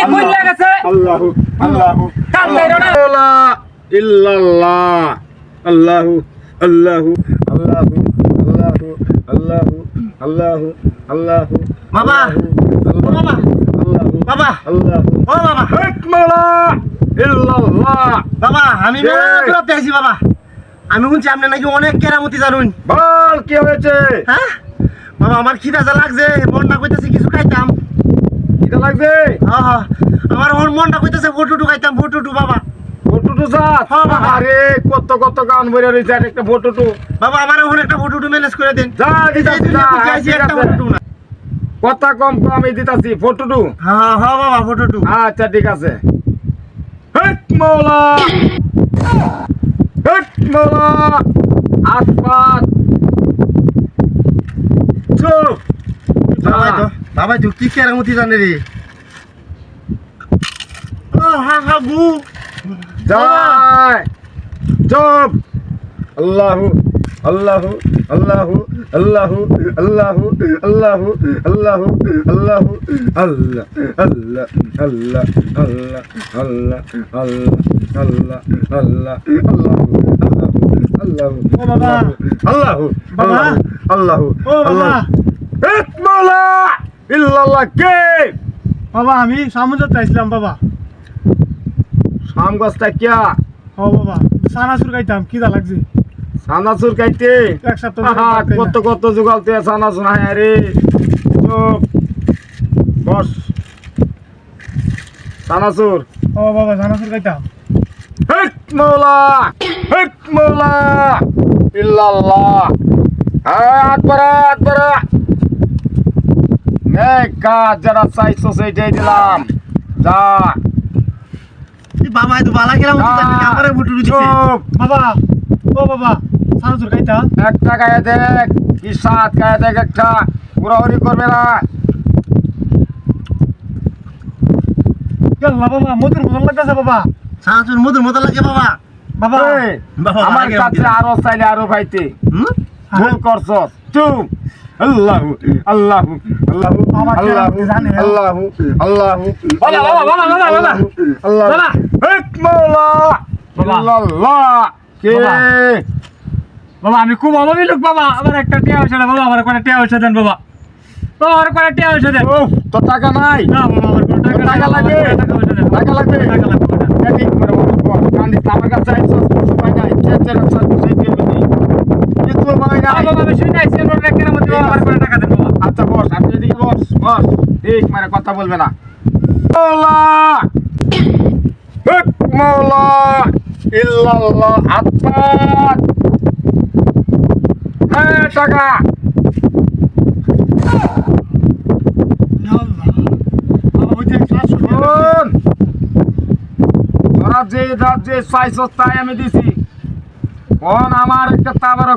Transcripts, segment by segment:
ভেন্টি খুললে গেছে আল্লাহু আল্লাহু লা ইল্লাল্লাহ আল্লাহু আল্লাহু আল্লাহু আল্লাহু আল্লাহু আল্লাহু আল্লাহু বাবা, আল্লাহু বাবা, আল্লাহু বাবা, আল্লাহু ও বাবা হিকমালা ইল্লাল্লাহ বাবা আমি? মনে করতে বাবা আমি শুনছি আপনি নাকি অনেক কেরামতি জানুন বল কি হয়েছে হ্যাঁ বাবা আমার খিদা যা লাগছে মনটা কইতেছে কিছু খাইতাম লাগছে হ্যাঁ, হ্যাঁ। আমার হরমোনটা কইতেছে ফটো ঢুকাইতাম ফটো বাবা। ফটো টু যা হ্যাঁ, আরে কত কত গান বইরা রইছে একটা ফটো টু। বাবা আমার ওখানে একটা ফটো ম্যানেজ করে দিন। যা দিতাছি একটা ফটো কথা কম কম দিতাছি ফটো হ্যাঁ হ্যাঁ বাবা ফটোটু আচ্ছা ঠিক আছে। হেট মাওলা হেট মাওলা আসপাত চলো বাবাই তো কি কেরামতি জানে রে হা আল্লাহু আল্লাহু আল্লাহু আল্লাহু আল্লাহু আল্লাহু আল্লাহু আল্লাহু আল্লাহ আল্লাহ আল্লাহ আল্লাহ আল্লাহ আল্লাহ আল্লাহ আল্লাহ আল্লাহু আল্লাহু ও বাবা। আল্লাহু বাবা। আল্লাহু ও বাবা। এক মাওলা ইল্লাল্লাহ কে? বাবা আমি চাইছিলাম বাবা। গাছটা কিয়া ও বাবা সানাসুর খাইতাম কিদা লাগছে। সানাসুর খাইতে? এক সপ্তাহ। কত কত যুগালতে সানাসুর হায় রে বস। সানাসুর। ও বাবা সানাসুর খাইতাম। হেক মৌলা হেক মৌলা। ইল্লাল্লাহ। আকবর আকবর কাজ যারা চাইছো সেইটাই দিলাম। যা। বাবাই তো বালা কেরামতি আমারে ফটুটু দিছে বাবা ও বাবা সানাসুর খাইতাম একটা গায়ে দেখ কি সাত গায়ে দেখ একটা। ঘোরাঘুরি করবে না। গেল বাবা মধুর মতন লাগতেছে বাবা। সাঁচুর মধুর মতো লাগে বাবা। বাবা আমার কাছে আরও চাইলে আরও ভাইতে। হুম? ভুল করছস। চুপ। আল্লাহু আল্লাহু আল্লাহু আল্লাহু। আল্লাহু আল্লাহু বাবা, বাবা, বাবা, বাবা, বাবা। আল্লাহ মাওলা বাবা। ইল্লাল্লাহ কে বাবা। আমি খুব অভাবী লোক বাবা আমার একটা টিয়া হয়েছে বাবা আমার কোনো টিয়া হয়েছে দেন বাবা বাবা আমার কোনো টিয়া হয়েছে দেন তো টাকা নাই না বাবা আমার কোনো টাকা টাকা লাগবে? টাকা টাকা লাগবে? টাকা লাগবে বাবা। বল, বল, আমার কাছে কিছু পাই আচ্ছা বস, আপনি বস বস, ঠিক মানে কথা বলবে না। হ্যাঁ টাকা। যে যে আমি দিছি। কোন আমার একটা তাবা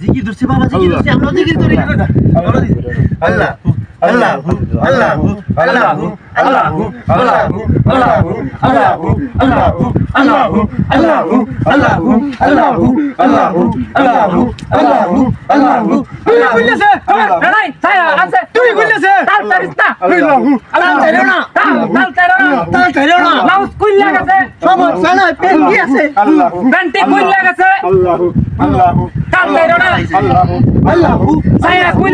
জিকির ধরছি বাবা, জিকির ধরছি, আমরাও জিকির ধরি। আল্লাহ, আল্লাহ, আল্লাহ, আল্লাহ, আল্লাহ, আল্লাহ, আল্লাহ, আল্লাহ, আল্লাহ, আল্লাহ, আল্লাহ, আল্লাহ, আল্লাহ, আল্লাহ, আল্লাহ, আল্লাহ, আল্লাহ, তুই কইলেছে নাই ছায়া আছে তুই কইলেছে তাল তারিস না আল্লাহু সমস্যা নাই পেন কি আছে? পেনটি কই লাগাছে আল্লাহ। আল্লাহ। কাল দাইরো না। আল্লাহ। আল্লাহ। সাইয়া কই